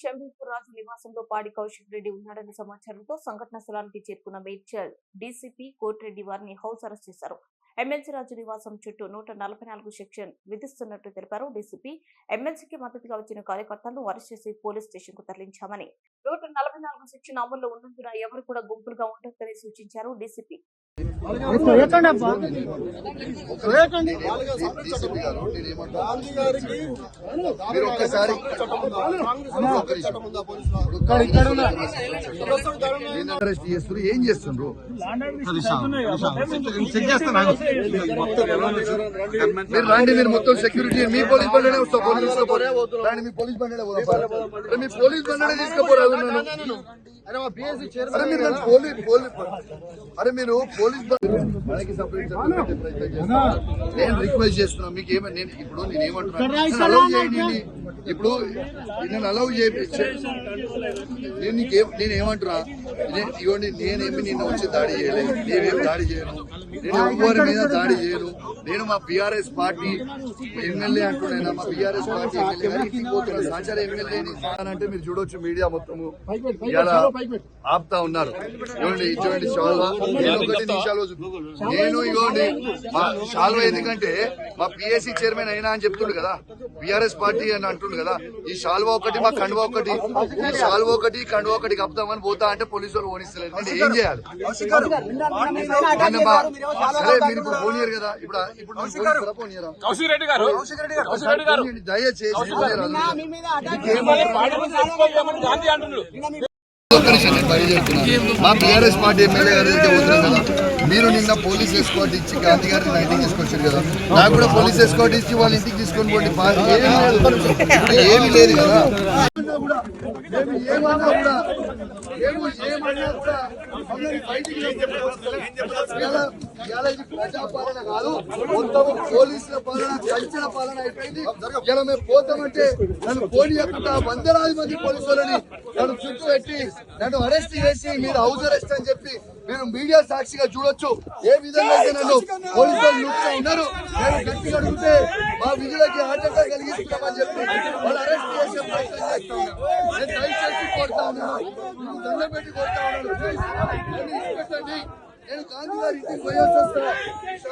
షంబీపూర్ రాజు నివాసంలో పాడి కౌశిక్ రెడ్డి ఉన్నాడనే సమాచారంతో సంఘటన స్థలానికి చేరుకున్న మేడ్చల్ డీసీపీ కోటిరెడ్డి వారిని హౌస్ అరెస్ట్ చేశారు. ఎమ్మెల్సీ రాజు నివాసం చుట్టూ నూట నలభై నాలుగు సెక్షన్ విధిస్తున్నట్టు తెలిపారు. డీసీపీ ఎమ్మెల్సీకి మద్దతుగా వచ్చిన కార్యకర్తలను అరెస్ట్ చేసి పోలీస్ స్టేషన్కు తరలించామని. నూట నలభై నాలుగు సెక్షన్ అమల్లో ఉన్నందున ఎవరు కూడా గుంపులుగా ఉండొద్దని సూచించారు. డీసీపీ మీరు ఒక్కసారి అరెస్ట్ చేస్తున్నారు ఏం చేస్తుండ్రు మీరు రండి మీరు మొత్తం సెక్యూరిటీ మీ పోలీస్ బండినే వస్తా పోలీస్ తీసుకుపోరా రండి మీ పోలీస్ బండినే పోదాం మీ పోలీస్ బండినే తీసుకుపోరా అరే మీరు పోలీస్ పోలీస్ అరే మీరు పోలీస్ బండి మనకి ప్రయత్నం. నేను రిక్వెస్ట్ చేస్తున్నా మీకు ఏమని నేను ఇప్పుడు నేను ఏమంటున్నా? అలౌ చేయండి ఇప్పుడు నేను అలౌ చేయించే నేను నీకేం నేను ఏమంటున్నా? నేను- ఇవ్వండి నేనేమి నిన్ను వచ్చి దాడి చేయలేదు. నేనేం దాడి చేయను? నేను ఎవరి మీద దాడి చేయను? నేను మా బీఆర్ఎస్ పార్టీ ఎమ్మెల్యే అంటున్నాను మా బీఆర్ఎస్ పార్టీ ఎమ్మెల్యే ఎమ్మెల్యేని అంటే మీరు చూడొచ్చు మీడియా మొత్తము ఇలా ఆపుతా ఉన్నారు ఇచ్చేయండి షాల్వా నేను ఒకటి నీ షాల్వా చూపు. నేను ఇవ్వండి మా షాల్వా ఎందుకంటే మా పిఎస్సి చైర్మన్ అయినా అని చెప్తుండు కదా బీఆర్ఎస్ పార్టీ అని అంటుండు కదా ఈ షాల్వా ఒకటి మా కండువా ఒకటి ఈ షాల్వా ఒకటి కండువా ఒకటి కప్తామని పోతా అంటే పోలీసు వాళ్ళు ఓనిస్తలేదు అంటే ఏం చేయాలి సరే మీరు ఇప్పుడు ఫోన్ కదా ఇప్పుడు కౌశిక్ రెడ్డి గారు. కౌశిక్ రెడ్డి గారు. దయచేసి గాంధీ అంటున్నారు. మా బీఆర్ఎస్ పార్టీ ఎమ్మెల్యే గారి దగ్గర పోతున్నాను కదా. మీరు నిన్న పోలీస్ ఎస్కాట్ ఇచ్చి గాంధీ గారిని ఇంటికి తీసుకొచ్చారు కదా. నాకు కూడా పోలీస్ ఎస్కాట్ ఇచ్చి వాళ్ళ ఇంటికి తీసుకొని పోండి. లేదు. ఏమీ లేదు కదా. మేము ఏమన్నా కూడా మేము ఏమన్నా కూడా బయటికి ఇది ప్రజాపాలన కాదు. మొత్తం పోలీసుల పాలన కంచెల పాలన అయిపోయింది. ఇలా మేము పోతామంటే నన్ను పోనీయకుండా వందలాది మంది పోలీసులని నన్ను చుట్టూ పెట్టి నన్ను అరెస్ట్ చేసి మీరు హౌస్ అరెస్ట్ అని చెప్పి మీరు మీడియా సాక్షిగా చూడొచ్చు. ఏ విధంగా అయితే నన్ను పోలీసులు వాళ్ళు ఉన్నారు నేను గట్టిగా అడిగితే మా విధులకి ఆటంకం కలిగిస్తున్నామని చెప్పి వాళ్ళు అరెస్ట్ చేసే ప్రయత్నం చేస్తా ఉన్నారు. కొడతా ఉన్నాను కొడతా నేను గాంధీ గారి ఇంటికి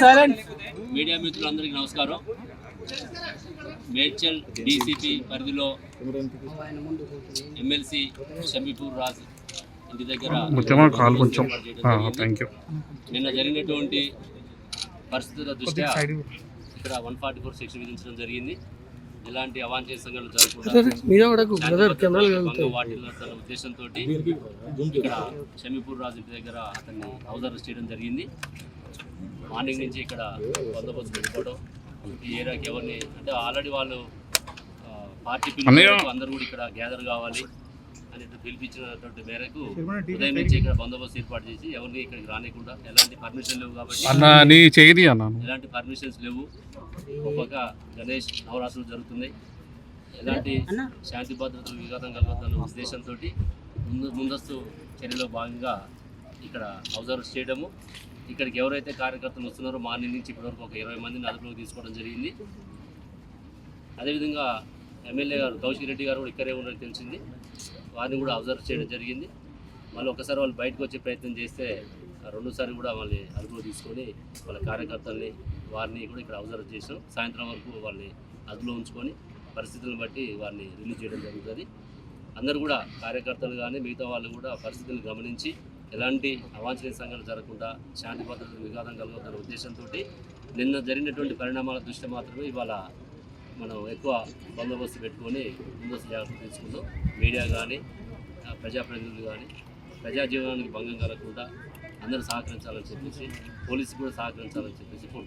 చాలా మీడియా మిత్రులందరికీ నమస్కారం. మేడ్చల్ డీసీపీ పరిధిలో ఎమ్మెల్సీ షమీపూర్ రాజ్ ఇంటి దగ్గర కొంచెం. నిన్న జరిగినటువంటి పరిస్థితుల దృష్ట్యా ఇక్కడ వన్ ఫార్టీ ఫోర్ సెక్షన్ విధించడం జరిగింది. ఎలాంటి అవాంఛనీయ సంఘటనలు జరగకుండా వాటిల్లుతున్న ఉద్దేశంతో ఇక్కడ షమీపూర్ రాజు ఇంటి దగ్గర అతన్ని అరెస్ట్ చేయడం జరిగింది. మార్నింగ్ నుంచి ఇక్కడ బందోబస్తు పెట్టుకోవడం ఈ ఏరియాకి ఎవరిని అంటే ఆల్రెడీ వాళ్ళు పార్టీ. పిలుపు అందరూ కూడా ఇక్కడ గ్యాదర్ కావాలి అని పిలిపించినటువంటి మేరకు ఉదయం నుంచి ఇక్కడ బందోబస్తు ఏర్పాటు చేసి ఎవరిని ఇక్కడికి రానికుండా ఎలాంటి పర్మిషన్ లేవు కాబట్టి అన్న నీ చేయది అన్నాను ఎలాంటి పర్మిషన్స్ లేవు. ఒక పక్క గణేష్ నవరాత్రులు జరుగుతున్నాయి. ఎలాంటి శాంతి భద్రతలు విఘాతం కలగద్దన్న ఉద్దేశంతో ముందు ముందస్తు చర్యలో భాగంగా ఇక్కడ అబ్జర్వ్ చేయడము. ఇక్కడికి ఎవరైతే కార్యకర్తలు వస్తున్నారో మార్నింగ్ నుంచి ఇప్పటివరకు ఒక ఇరవై మందిని అదుపులోకి తీసుకోవడం జరిగింది. అదేవిధంగా ఎమ్మెల్యే గారు కౌశిక్ రెడ్డి గారు కూడా ఇక్కడే ఉన్నారని తెలిసింది. వారిని కూడా అబ్జర్వ్ చేయడం జరిగింది. మళ్ళీ ఒకసారి వాళ్ళు బయటకు వచ్చే ప్రయత్నం చేస్తే రెండుసారి రెండోసారి కూడా వాళ్ళని అదుపులో తీసుకొని వాళ్ళ కార్యకర్తల్ని వారిని కూడా ఇక్కడ అబ్జర్వ్ చేసాం. సాయంత్రం వరకు వాళ్ళని అదుపులో ఉంచుకొని పరిస్థితులను బట్టి వారిని రిలీజ్ చేయడం జరుగుతుంది. అందరూ కూడా కార్యకర్తలు కానీ మిగతా వాళ్ళు కూడా పరిస్థితులను గమనించి ఎలాంటి అవాంఛనీయ సంఘటనలు జరగకుండా శాంతి భద్రతలు విఘాతం కలగొద్దన్న ఉద్దేశంతో నిన్న జరిగినటువంటి పరిణామాల దృష్టి మాత్రమే ఇవాళ మనం ఎక్కువ బందోబస్తు పెట్టుకొని ముందస్తు జాగ్రత్తలు తీసుకుందాం. మీడియా కానీ ప్రజాప్రతినిధులు కానీ ప్రజా జీవనానికి భంగం కలగకుండా అందరూ సహకరించాలని చెప్పేసి పోలీసు కూడా సహకరించాలని చెప్పేసి కోరుతున్నాం.